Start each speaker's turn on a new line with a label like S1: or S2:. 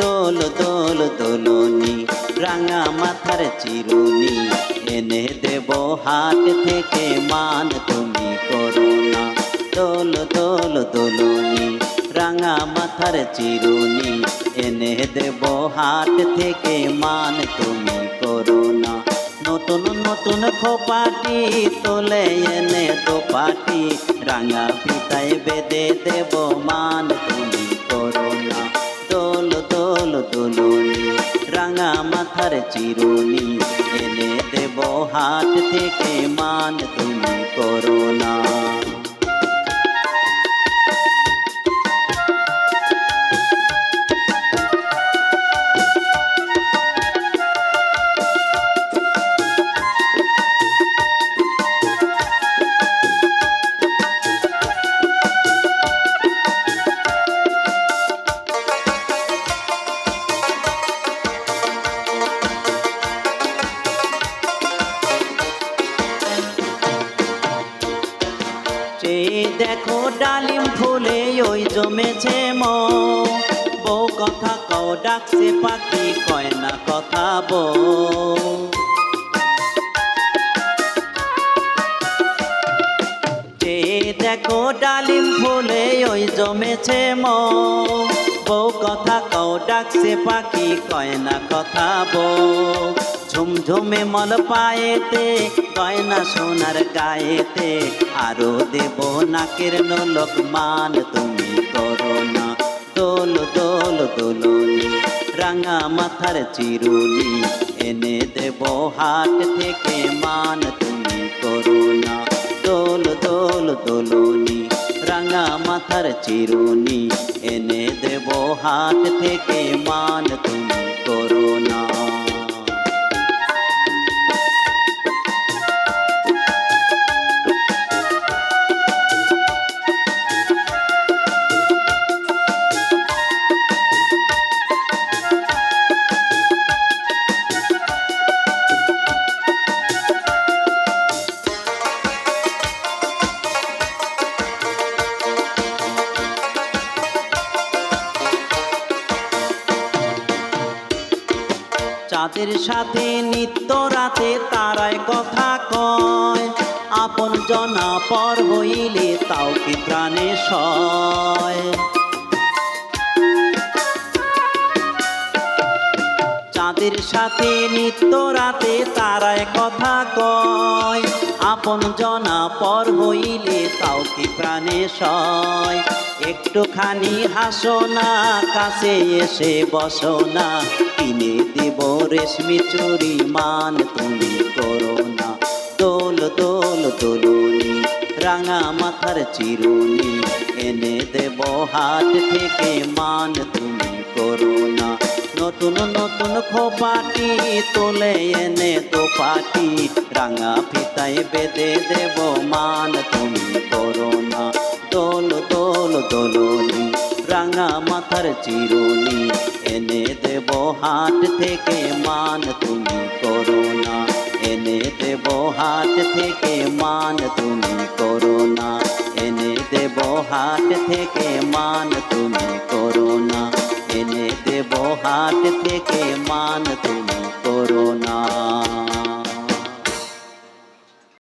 S1: দোল দোল, দোলনি, রাঙা মাথার চিরুনি। এনে দেব হাট থেকে মান, তুমি করো না। দোল দোল, দোলনি, রাঙা মাথার চিরুনি। এনে দেব হাট থেকে মান, তুমি করো না। নতুন নতুন খোপাটি তোলে, এনে দোপাটি। রাঙা পিতায় বেদে দেব মান, তুমি রাঙা মাথার চিরুনি এনে দেব হাট থেকে মান তুমি করো দেখো ডালিম ফুলে ওই জমেছে মো। বউ কথা কও, ডাকছে পাখি, কয় না কথা বউ। দেখো ডালিম ফুলে ওই জমেছে মো। বউ কথা কও, ডাকছে পাখি, কয় না কথা বউ। ঝুমঝুমে মল পায়েতে, গয়না সোনার গায়েতে। আরও দেব নাকের নলক মান তুমি করো না। দোল দোল, দোলনি, রাঙা মাথার চিরুনি। এনে দেব হাট থেকে মান, তুমি করো না। দোল দোল, দোলনি, রাঙা মাথার চিরুনি। এনে দেব হাট থেকে মান, তুমি চাঁদের সাথে নিত্য রাতে তারায় কথা কয়, আপন জনা পর হইলে তাও কি প্রাণে সয়? চাঁদের সাথে নিত্য রাতে তারায় কথা কয়। আপন জনা পর হইলে তাও কি প্রাণে সয়। একটুখানি হাসো না কাছে এসে বসো না কিনে দেব রেশমি চুরি মান, তুমি করো না। দোল দোল, দোলনি, রাঙা মাথার চিরুনি। এনে দেব হাট থেকে মান, তুমি করো না। নতুন নতুন খোপাটি তোলে এনে তো পাটি রাঙা ফিতায় বেঁধে দেব মান। তুমি করো না দোল দোল, দোলনি, রাঙা মাথার চিরুনি, এনে দেব হাট থেকে মান। তুমি করো না, এনে দেব হাট থেকে মান। তুমি করো না, এনে দেব হাট থেকে মান। তুমি করো না। এনে দেব হাট থেকে মান তুমি করো না